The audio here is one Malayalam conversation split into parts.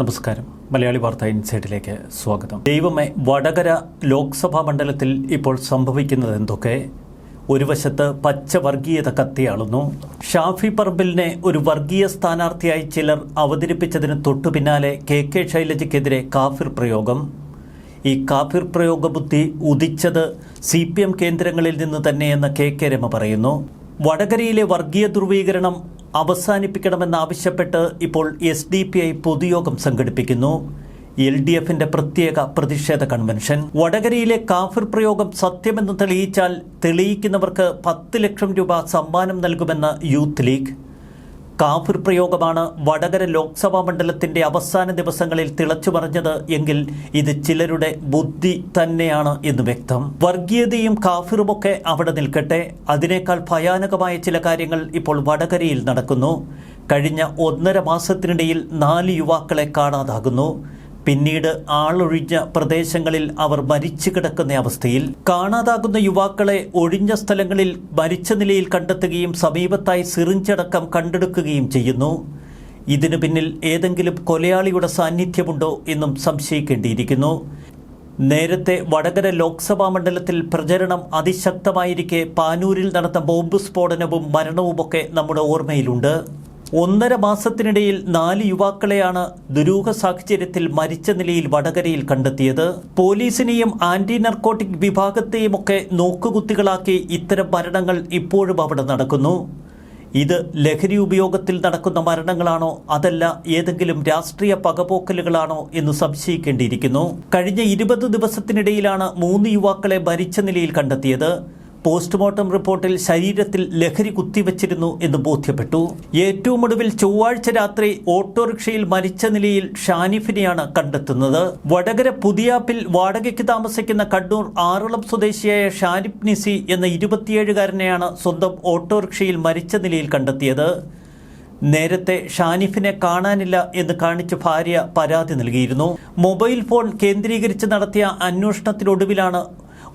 നമസ്കാരം. മലയാളി വാർത്ത ഇൻസൈറ്റിലേക്ക് സ്വാഗതം. ദൈവമേ വടകര ലോക്സഭാ മണ്ഡലത്തിൽ ഇപ്പോൾ സംഭവിക്കുന്നത് എന്തൊക്കെ? ഒരു വശത്ത് പച്ച വർഗീയത കത്തിയാളുന്നു. ഷാഫി പറമ്പിലിനെ ഒരു വർഗീയ സ്ഥാനാർത്ഥിയായി ചിലർ അവതരിപ്പിച്ചതിന് തൊട്ടു പിന്നാലെ കെ കെ ശൈലജയ്ക്കെതിരെ കാഫിർ പ്രയോഗം. ഈ കാഫിർ പ്രയോഗ ബുദ്ധി ഉദിച്ചത് സി പി എം കേന്ദ്രങ്ങളിൽ നിന്ന് തന്നെയെന്ന് കെ കെ രമ പറയുന്നു. വടകരയിലെ വർഗീയ ധ്രുവീകരണം അവസാനിപ്പിക്കണമെന്നാവശ്യപ്പെട്ട് ഇപ്പോൾ എസ് ഡി പി ഐ പൊതുയോഗം സംഘടിപ്പിക്കുന്നു. എൽ ഡി എഫിന്റെ പ്രത്യേക പ്രതിഷേധ കൺവെൻഷൻ. വടകരയിലെ കാഫിർ പ്രയോഗം സത്യമെന്ന് തെളിയിച്ചാൽ തെളിയിക്കുന്നവർക്ക് പത്ത് ലക്ഷം രൂപ സമ്മാനം നൽകുമെന്ന് യൂത്ത് ലീഗ്. കാഫിർ പ്രയോഗമാണ് വടകര ലോക്സഭാ മണ്ഡലത്തിന്റെ അവസാന ദിവസങ്ങളിൽ തിളച്ചു പറഞ്ഞത് എങ്കിൽ ഇത് ചിലരുടെ ബുദ്ധി തന്നെയാണ് എന്ന് വ്യക്തം. വർഗീയതയും കാഫിറുമൊക്കെ അവിടെ നിൽക്കട്ടെ. അതിനേക്കാൾ ഭയാനകമായ ചില കാര്യങ്ങൾ ഇപ്പോൾ വടകരയിൽ നടക്കുന്നു. കഴിഞ്ഞ ഒന്നര മാസത്തിനിടയിൽ നാല് യുവാക്കളെ കാണാതാകുന്നു. പിന്നീട് ആളൊഴിഞ്ഞ പ്രദേശങ്ങളിൽ അവർ മരിച്ചു കിടക്കുന്ന അവസ്ഥയിൽ കാണാതാകുന്ന യുവാക്കളെ ഒഴിഞ്ഞ സ്ഥലങ്ങളിൽ മരിച്ച നിലയിൽ കണ്ടെത്തുകയും സമീപത്തായി സിറിഞ്ചടക്കം കണ്ടെടുക്കുകയും ചെയ്യുന്നു. ഇതിനു പിന്നിൽ ഏതെങ്കിലും കൊലയാളിയുടെ സാന്നിധ്യമുണ്ടോ എന്നും സംശയിക്കേണ്ടിയിരിക്കുന്നു. നേരത്തെ വടകര ലോക്സഭാ മണ്ഡലത്തിൽ പ്രചരണം അതിശക്തമായിരിക്കെ. പാനൂരിൽ നടന്ന ബോംബ് സ്ഫോടനവും മരണവുമൊക്കെ നമ്മുടെ ഓർമ്മയിലുണ്ട്. ഒന്നര മാസത്തിനിടയിൽ നാല് യുവാക്കളെയാണ് ദുരൂഹ സാഹചര്യത്തിൽ മരിച്ച നിലയിൽ വടകരയിൽ കണ്ടെത്തിയത്. പോലീസിനെയും ആന്റി നർക്കോട്ടിക് വിഭാഗത്തെയും ഒക്കെ നോക്കുകുത്തികളാക്കി ഇത്തരം മരണങ്ങൾ ഇപ്പോഴും അവിടെ നടക്കുന്നു. ഇത് ലഹരി ഉപയോഗത്തിൽ നടക്കുന്ന മരണങ്ങളാണോ അതല്ല ഏതെങ്കിലും രാഷ്ട്രീയ പകപോക്കലുകളാണോ എന്ന് സംശയിക്കേണ്ടിയിരിക്കുന്നു. കഴിഞ്ഞ ഇരുപത് ദിവസത്തിനിടയിലാണ് മൂന്ന് യുവാക്കളെ മരിച്ച നിലയിൽ കണ്ടെത്തിയത്. പോസ്റ്റ്മോർട്ടം റിപ്പോർട്ടിൽ ശരീരത്തിൽ ലഹരി കുത്തിവച്ചിരുന്നു എന്ന് ബോധ്യപ്പെട്ടു. ഏറ്റവും ഒടുവിൽ ചൊവ്വാഴ്ച രാത്രി ഓട്ടോറിക്ഷയിൽ മരിച്ച നിലയിൽ ഷാനിഫിനെയാണ് കണ്ടെത്തുന്നത്. വടകര പുതിയാപ്പിൽ വാടകയ്ക്ക് താമസിക്കുന്ന കണ്ണൂർ ആറളം സ്വദേശിയായ ഷാനിഫ് നിസി എന്ന ഇരുപത്തിയേഴുകാരനെയാണ് സ്വന്തം ഓട്ടോറിക്ഷയിൽ മരിച്ച നിലയിൽ കണ്ടെത്തിയത്. നേരത്തെ ഷാനിഫിനെ കാണാനില്ല എന്ന് കാണിച്ച് ഭാര്യ പരാതി നൽകിയിരുന്നു. മൊബൈൽ ഫോൺ കേന്ദ്രീകരിച്ച് നടത്തിയ അന്വേഷണത്തിനൊടുവിലാണ്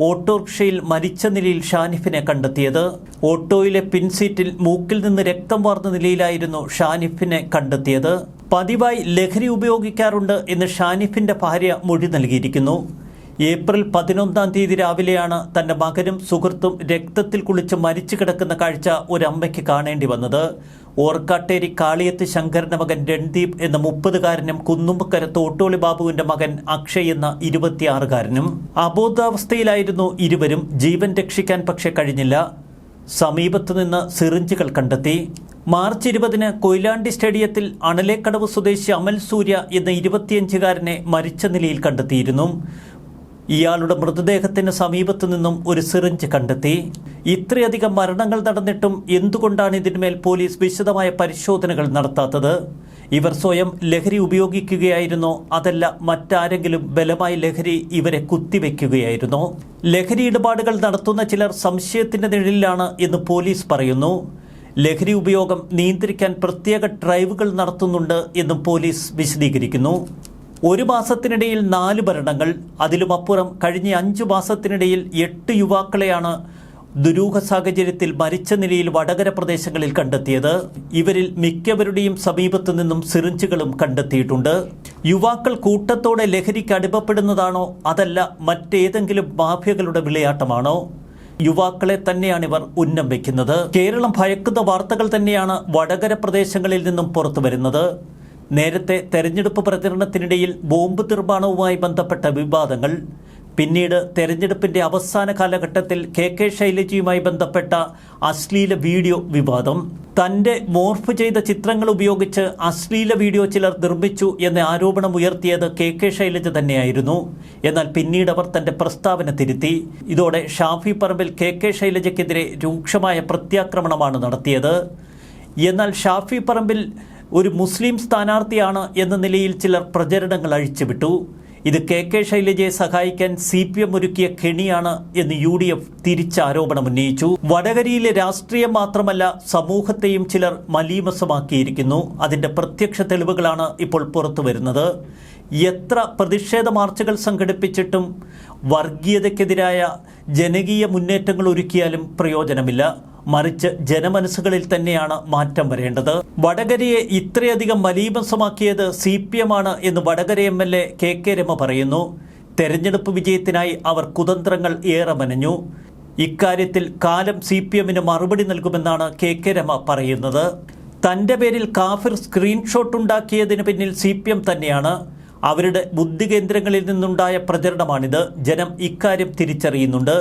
ഓട്ടോറിക്ഷയിൽ മരിച്ച നിലയിൽ ഷാനിഫിനെ കണ്ടെത്തിയത്. ഓട്ടോയിലെ പിൻസീറ്റിൽ മൂക്കിൽ നിന്ന് രക്തം വാർന്ന നിലയിലായിരുന്നു ഷാനിഫിനെ കണ്ടെത്തിയത്. പതിവായി ലഹരി ഉപയോഗിക്കാറുണ്ട് എന്ന് ഷാനിഫിന്റെ ഭാര്യ മൊഴി നൽകിയിരിക്കുന്നു. ഏപ്രിൽ പതിനൊന്നാം തീയതി രാവിലെയാണ് തന്റെ മകനും സുഹൃത്തും രക്തത്തിൽ കുളിച്ച് മരിച്ചു കിടക്കുന്ന കാഴ്ച ഒരമ്മയ്ക്ക് കാണേണ്ടി വന്നത്. ഓർക്കാട്ടേരി കാളിയത്ത് ശങ്കറിന്റെ മകൻ രൺദീപ് എന്ന മുപ്പതുകാരനും കുന്നുമ്പക്കര തോട്ടോളി ബാബുവിന്റെ മകൻ അക്ഷയ് എന്ന ഇരുപത്തിയാറുകാരനും. അബോധാവസ്ഥയിലായിരുന്നു ഇരുവരും. ജീവൻ രക്ഷിക്കാൻ പക്ഷെ കഴിഞ്ഞില്ല. സമീപത്തുനിന്ന് സിറിഞ്ചുകൾ കണ്ടെത്തി. മാർച്ച് ഇരുപതിന് കൊയിലാണ്ടി സ്റ്റേഡിയത്തിൽ അണലേക്കടവ് സ്വദേശി അമൽ സൂര്യ എന്ന ഇരുപത്തിയഞ്ചുകാരനെ മരിച്ച നിലയിൽ കണ്ടെത്തിയിരുന്നു. ഇയാളുടെ മൃതദേഹത്തിന് സമീപത്തു നിന്നും ഒരു സിറിഞ്ച് കണ്ടെത്തി. ഇത്രയധികം മരണങ്ങൾ നടന്നിട്ടും എന്തുകൊണ്ടാണ് ഇതിന്മേൽ പോലീസ് വിശദമായ പരിശോധനകൾ നടത്താത്തത്? ഇവർ സ്വയം ലഹരി ഉപയോഗിക്കുകയായിരുന്നോ അതല്ല മറ്റാരെങ്കിലും ബലമായി ലഹരി ഇവരെ കുത്തിവെക്കുകയായിരുന്നോ. ലഹരി ഇടപാടുകൾ നടത്തുന്ന ചിലർ സംശയത്തിന്റെ നിഴലിലാണ് എന്ന് പോലീസ് പറയുന്നു. ലഹരി ഉപയോഗം നിയന്ത്രിക്കാൻ പ്രത്യേക ഡ്രൈവുകൾ നടത്തുന്നുണ്ട് എന്നും പോലീസ് വിശദീകരിക്കുന്നു. ഒരു മാസത്തിനിടയിൽ നാല് മരണങ്ങൾ അതിലുമപ്പുറം കഴിഞ്ഞ അഞ്ചു മാസത്തിനിടയിൽ എട്ട് യുവാക്കളെയാണ് ദുരൂഹ സാഹചര്യത്തിൽ മരിച്ച നിലയിൽ വടകര പ്രദേശങ്ങളിൽ കണ്ടെത്തിയത്. ഇവരിൽ മിക്കവരുടെയും സമീപത്തു നിന്നും സിറിഞ്ചുകളും കണ്ടെത്തിയിട്ടുണ്ട്. യുവാക്കൾ കൂട്ടത്തോടെ ലഹരിക്ക് അടിമപ്പെടുന്നതാണോ അതല്ല മറ്റേതെങ്കിലും മാഫിയകളുടെ വിളയാട്ടമാണോ? യുവാക്കളെ തന്നെയാണ് ഇവർ ഉന്നം വയ്ക്കുന്നത് കേരളം ഭയക്കുന്ന വാർത്തകൾ തന്നെയാണ് വടകര പ്രദേശങ്ങളിൽ നിന്നും പുറത്തു വരുന്നത് നേരത്തെ തെരഞ്ഞെടുപ്പ് പ്രചരണത്തിനിടയിൽ ബോംബ് നിർമ്മാണവുമായി ബന്ധപ്പെട്ട വിവാദങ്ങൾ പിന്നീട് തെരഞ്ഞെടുപ്പിന്റെ അവസാന കാലഘട്ടത്തിൽ കെ കെ ശൈലജയുമായി ബന്ധപ്പെട്ട അശ്ലീല വീഡിയോ വിവാദം തന്റെ മോർഫ് ചെയ്ത ചിത്രങ്ങൾ ഉപയോഗിച്ച് അശ്ലീല വീഡിയോ ചിലർ നിർമ്മിച്ചു എന്ന ആരോപണം ഉയർത്തിയത് കെ കെ ശൈലജ തന്നെയായിരുന്നു. എന്നാൽ പിന്നീട് അവർ തന്റെ പ്രസ്താവന തിരുത്തി. ഇതോടെ ഷാഫി പറമ്പിൽ കെ കെ ശൈലജയ്ക്കെതിരെ രൂക്ഷമായ പ്രത്യാക്രമണമാണ് നടത്തിയത്. എന്നാൽ ഷാഫി പറമ്പിൽ ഒരു മുസ്ലിം സ്ഥാനാർത്ഥിയാണ് എന്ന നിലയിൽ ചിലർ പ്രചരണങ്ങൾ അഴിച്ചുവിട്ടു. ഇത് കെ കെ ശൈലജയെ സഹായിക്കാൻ സി പി എം ഒരുക്കിയ കെണിയാണ് എന്ന് യു ഡി എഫ് തിരിച്ചാരോപണം ഉന്നയിച്ചു. വടകരയിലെ രാഷ്ട്രീയം മാത്രമല്ല സമൂഹത്തെയും ചിലർ മലീമസമാക്കിയിരിക്കുന്നു. അതിന്റെ പ്രത്യക്ഷ തെളിവുകളാണ് ഇപ്പോൾ പുറത്തു വരുന്നത് എത്ര പ്രതിഷേധ മാർച്ചുകൾ സംഘടിപ്പിച്ചിട്ടും വർഗീയതയ്ക്കെതിരായ ജനകീയ മുന്നേറ്റങ്ങൾ ഒരുക്കിയാലും പ്രയോജനമില്ല. മറിച്ച് ജനമനസ്സുകളിൽ തന്നെയാണ് മാറ്റം വരേണ്ടത്. വടകരയെ ഇത്രയധികം മലീമസമാക്കിയത് സി പി എം ആണ് എന്ന് Vadakara M L A K K Rema പറയുന്നു. തെരഞ്ഞെടുപ്പ് വിജയത്തിനായി അവർ കുതന്ത്രങ്ങൾ ഏറെ മനഞ്ഞു. ഇക്കാര്യത്തിൽ കാലം സി പി എമ്മിന് മറുപടി നൽകുമെന്നാണ് കെ കെ രമ പറയുന്നത്. തന്റെ പേരിൽ കാഫിർ സ്ക്രീൻഷോട്ട് ഉണ്ടാക്കിയതിന് പിന്നിൽ സി പി എം തന്നെയാണ്. അവരുടെ ബുദ്ധികേന്ദ്രങ്ങളിൽ നിന്നുണ്ടായ പ്രചരണമാണിത്. ജനം ഇക്കാര്യം തിരിച്ചറിയുന്നുണ്ട്.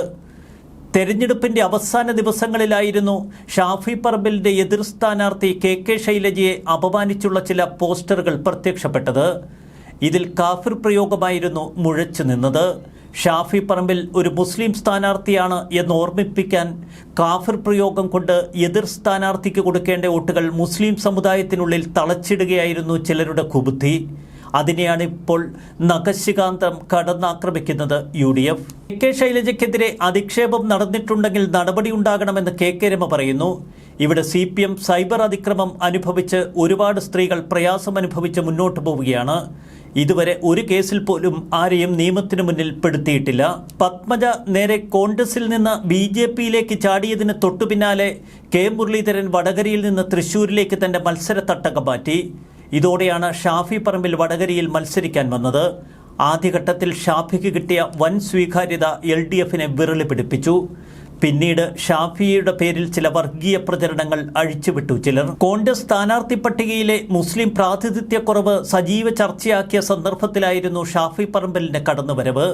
തെരഞ്ഞെടുപ്പിന്റെ അവസാന ദിവസങ്ങളിലായിരുന്നു ഷാഫി പറമ്പിലിന്റെ എതിർ സ്ഥാനാർത്ഥി കെ കെ ശൈലജയെ അപമാനിച്ചുള്ള ചില പോസ്റ്ററുകൾ പ്രത്യക്ഷപ്പെട്ടത്. ഇതിൽ കാഫിർ പ്രയോഗമായിരുന്നു മുഴച്ചു നിന്നത്. ഷാഫി പറമ്പിൽ ഒരു മുസ്ലിം സ്ഥാനാർത്ഥിയാണ് എന്ന് ഓർമ്മിപ്പിക്കാൻ കാഫിർ പ്രയോഗം കൊണ്ട് എതിർ സ്ഥാനാർത്ഥിക്ക് കൊടുക്കേണ്ട വോട്ടുകൾ മുസ്ലിം സമുദായത്തിനുള്ളിൽ തളച്ചിടുകയായിരുന്നു ചിലരുടെ കുബുദ്ധി. അതിനെയാണ് ഇപ്പോൾ നഖശികാന്തം കടന്നാക്രമിക്കുന്നത് യു ഡി എഫ് കെ ശൈലജയ്ക്കെതിരെ അധിക്ഷേപം നടന്നിട്ടുണ്ടെങ്കിൽ നടപടി ഉണ്ടാകണമെന്ന് കെ കെ രമ പറയുന്നു. ഇവിടെ സി പി എം സൈബർ അതിക്രമം അനുഭവിച്ച് ഒരുപാട് സ്ത്രീകൾ പ്രയാസം അനുഭവിച്ച് മുന്നോട്ട് പോവുകയാണ്. ഇതുവരെ ഒരു കേസിൽ പോലും ആരെയും നിയമത്തിനു മുന്നിൽ പെടുത്തിയിട്ടില്ല. പത്മജ നേരെ കോൺഗ്രസിൽ നിന്ന് ബി ജെ പിയിലേക്ക് ചാടിയതിന് തൊട്ടു പിന്നാലെ കെ മുരളീധരൻ വടകരയിൽ നിന്ന് തൃശൂരിലേക്ക് തന്റെ മത്സര തട്ടകം മാറ്റി. ഇതോടെയാണ് ഷാഫി പറമ്പിൽ വടകരയിൽ മത്സരിക്കാൻ വന്നത്. ആദ്യഘട്ടത്തിൽ ഷാഫിക്ക് കിട്ടിയ വൻ സ്വീകാര്യത എൽ ഡി എഫിനെ വിരളി പിടിപ്പിച്ചു പിന്നീട് ഷാഫിയുടെ പേരിൽ ചില വർഗീയ പ്രചരണങ്ങൾ അഴിച്ചുവിട്ടു ചിലർ. കോൺഗ്രസ് സ്ഥാനാർത്ഥി പട്ടികയിലെ മുസ്ലിം പ്രാതിനിധ്യക്കുറവ് സജീവ ചർച്ചയാക്കിയ സന്ദർഭത്തിലായിരുന്നു ഷാഫി പറമ്പലിന്റെ കടന്നുവരവ്.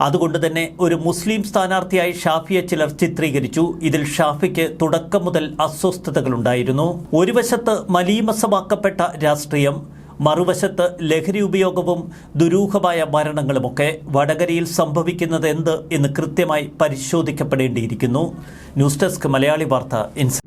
അതുകൊണ്ട് തന്നെ ഒരു മുസ്ലിം സ്ഥാനാർത്ഥിയായി ഷാഫിയെ ചിലർ ചിത്രീകരിച്ചു. ഇതിൽ ഷാഫിക്ക് തുടക്കം മുതൽ അസ്വസ്ഥതകളുണ്ടായിരുന്നു. ഒരു വശത്ത് മലീമസമാക്കപ്പെട്ട രാഷ്ട്രീയം മറുവശത്ത് ലഹരി ഉപയോഗവും ദുരൂഹമായ മരണങ്ങളുമൊക്കെ വടകരയിൽ സംഭവിക്കുന്നത് എന്ത് എന്ന് കൃത്യമായി പരിശോധിക്കപ്പെടേണ്ടിയിരിക്കുന്നു. ന്യൂസ് ഡെസ്ക് മലയാളി വാർത്ത ഇൻസ്